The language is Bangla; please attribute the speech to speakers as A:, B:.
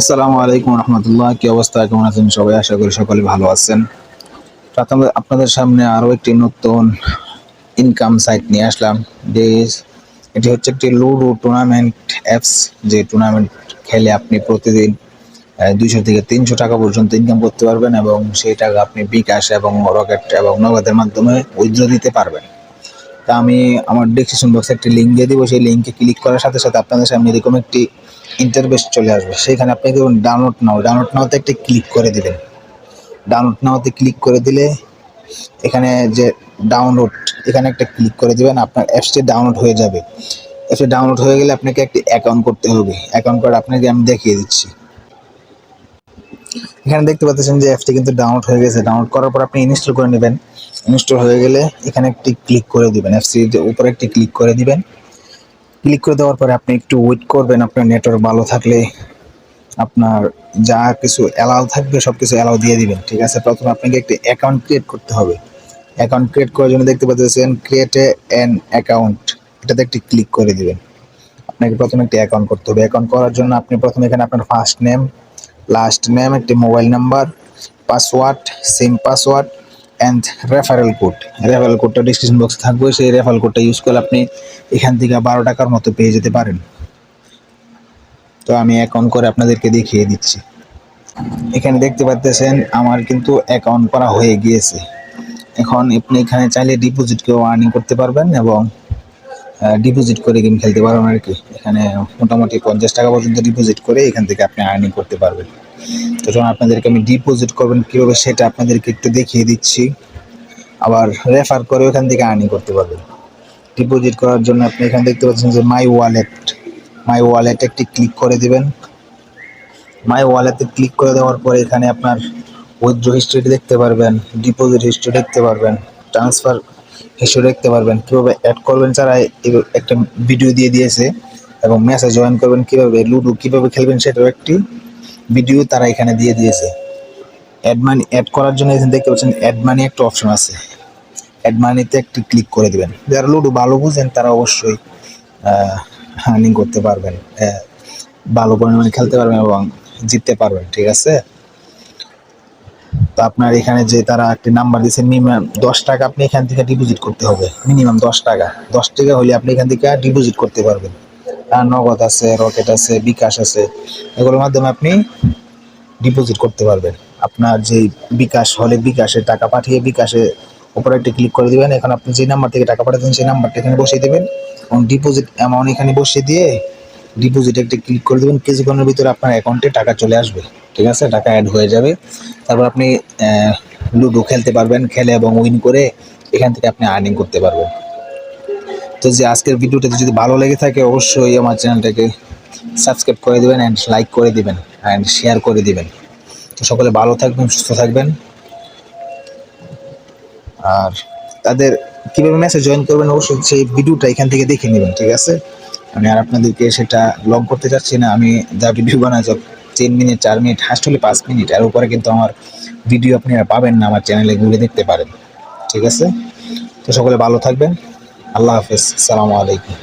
A: আসসালামু আলাইকুম রহমতুল্লাহ। কি অবস্থা? কেমন আছেন সবাই? আশা করি সকলে ভালো আছেন। প্রথমে আপনাদের সামনে আরও একটি নতুন ইনকাম সাইট নিয়ে আসলাম। এটি হচ্ছে একটি লুডো টুর্নামেন্ট অ্যাপস যে টুর্নামেন্ট খেলে আপনি প্রতিদিন দুইশো থেকে তিনশো টাকা পর্যন্ত ইনকাম করতে পারবেন এবং সেই টাকা আপনি বিকাশ এবং রকেট এবং নগদের মাধ্যমে উইথড্র দিতে পারবেন। তা আমি আমার ডিসক্রিপশন বক্সে একটি লিঙ্ক দিয়ে দিব। সেই লিঙ্কে ক্লিক করার সাথে সাথে আপনাদের সামনে এরকম একটি ইন্টারভেস চলে আসবে। সেখানে আপনি দেখুন ডাউনলোড নাও ডাউনলোড নাওতে একটি ক্লিক করে দিবেন। ডাউনলোড নাওতে ক্লিক করে দিলে এখানে যে ডাউনলোড এখানে একটা ক্লিক করে দিবেন। আপনার অ্যাপসটি ডাউনলোড হয়ে যাবে। অ্যাপসটি ডাউনলোড হয়ে গেলে আপনাকে একটি অ্যাকাউন্ট করতে হবে। অ্যাকাউন্ট করে আপনাকে আমি দেখিয়ে দিচ্ছি। এখানে দেখতে পাচ্ছেন যে অ্যাপটি কিন্তু ডাউনলোড হয়ে গেছে। ডাউনলোড করার পর আপনি ইনস্টল করে নেবেন। ইনস্টল হয়ে গেলে এখানে একটি ক্লিক করে দিবেন। অ্যাপসটির উপরে একটি ক্লিক করে দিবেন। ক্লিক করে দেওয়ার পরে আপনি একটু ওয়েট করবেন। আপনার নেটওয়ার্ক ভালো থাকলে আপনার যা কিছু অ্যালাউ থাকবে সব কিছু অ্যালাউ দিয়ে দিবেন। ঠিক আছে? প্রথমে আপনাকে একটি অ্যাকাউন্ট ক্রিয়েট করতে হবে। অ্যাকাউন্ট ক্রিয়েট করার জন্য দেখতে পাচ্ছেন ক্রিয়েট অ্যান অ্যাকাউন্ট এটাতে একটি ক্লিক করে দিবেন। আপনাকে প্রথমে একটি অ্যাকাউন্ট করতে হবে। অ্যাকাউন্ট করার জন্য আপনি প্রথমে এখানে আপনার ফার্স্ট নেম লাস্ট নেম একটি mobile number password SIM password and referral code referral কোডটা ডিসক্রিপশন বক্সে থাকবে, সেই রেফারেল কোডটা ইউজ করলে আপনি এখান থেকে বারো টাকার মতো পেয়ে যেতে পারেন। তো আমি অ্যাকাউন্ট করে আপনাদেরকে দেখিয়ে দিচ্ছি। এখানে দেখতে পাচ্ছেন, আমার কিন্তু অ্যাকাউন্ট করা হয়ে গিয়েছে। এখন আপনি এখানে চাইলে ডিপোজিট কেউ আর্নিং করতে পারবেন এবং ডিপোজিট করে গেম খেলতে পারবেন আর কি এখানে মোটামুটি পঞ্চাশ টাকা পর্যন্ত ডিপোজিট করে এখান থেকে আপনি আর্নিং করতে পারবেন। তো যখন আপনাদেরকে আমি ডিপোজিট করবেন কীভাবে সেটা আপনাদেরকে একটু দেখিয়ে দিচ্ছি। আবার রেফার করে ওখান থেকে আর্নিং করতে পারবেন। ডিপোজিট করার জন্য আপনি এখানে দেখতে পাচ্ছেন যে মাই ওয়ালেট মাই ওয়ালেট একটি ক্লিক করে দেবেন। মাই ওয়ালেটে ক্লিক করে দেওয়ার পরে এখানে আপনার উইথড্র হিস্ট্রি দেখতে পারবেন ডিপোজিট হিস্ট্রি দেখতে পারবেন ট্রান্সফার হিস্ট্রি দেখতে পারবেন কীভাবে অ্যাড করবেন ছাড়া একটা ভিডিও দিয়ে দিয়েছে এবং মেসেজ জয়েন করবেন কীভাবে লুডো কীভাবে খেলবেন সেটাও একটি ভিডিও তারা এখানে দিয়ে দিয়েছে। অ্যাড মানি অ্যাড করার জন্য এখানে দেখতে পাচ্ছেন অ্যাড মানি একটা অপশন আছে। অ্যাড মানিতে একটি ক্লিক করে দেবেন। যারা লুডো ভালো বুঝেন তারা অবশ্যই আর্নিং করতে পারবেন ভালো পরিমাণে খেলতে পারবেন এবং জিততে পারবেন, ঠিক আছে? তো আপনার এখানে যে তারা একটি নাম্বার দিয়েছে মিনিমাম দশ টাকা আপনি এখান থেকে ডিপোজিট করতে হবে। মিনিমাম দশ টাকা। দশ টাকা হলে আপনি এখান থেকে ডিপোজিট করতে পারবেন। আর নগদ আছে রকেট আছে, বিকাশ আছে, এগুলোর মাধ্যমে আপনি ডিপোজিট করতে পারবেন। আপনার যে বিকাশ হলে বিকাশে টাকা পাঠিয়ে বিকাশে উপরে একটি ক্লিক করে দিবেন। এখন আপনি যে নাম্বার থেকে টাকা পাঠাতেন সেই নাম্বারটা এখানে বসিয়ে দেবেন। এবং ডিপোজিট অ্যামাউন্ট এখানে বসিয়ে দিয়ে ডিপোজিট একটি ক্লিক করে দেবেন। কিছুক্ষণের ভিতরে আপনার অ্যাকাউন্টে টাকা চলে আসবে। ঠিক আছে? টাকা অ্যাড হয়ে যাবে। তারপর আপনি লুডো খেলতে পারবেন। খেলে এবং উইন করে এখান থেকে আপনি আর্নিং করতে পারবেন। তো যে আজকের ভিডিওটা যদি ভালো লেগে থাকে, অবশ্যই আমার চ্যানেলটাকে সাবস্ক্রাইব করে দেবেন অ্যান্ড লাইক করে দেবেন অ্যান্ড শেয়ার করে দেবেন। তো সকলে ভালো থাকবেন, সুস্থ থাকবেন। আর তাদের কীভাবে মেসেজ জয়েন করবেন, অবশ্যই সেই ভিডিওটা এখান থেকে দেখে নেবেন। ঠিক আছে? আমি আর আপনাদেরকে সেটা লগ করতে চাচ্ছি না, আমি যা ভিডিও সব তিন মিনিট, চার মিনিট হাস্ট হলে পাঁচ মিনিট আর উপরে কিন্তু আমার ভিডিও আপনি আর পাবেন না আমার চ্যানেলে ঘুরে দেখতে পারেন, ঠিক আছে? তো সকলে ভালো থাকবেন, আল্লাহ হাফেজ, সালামু আলাইকুম।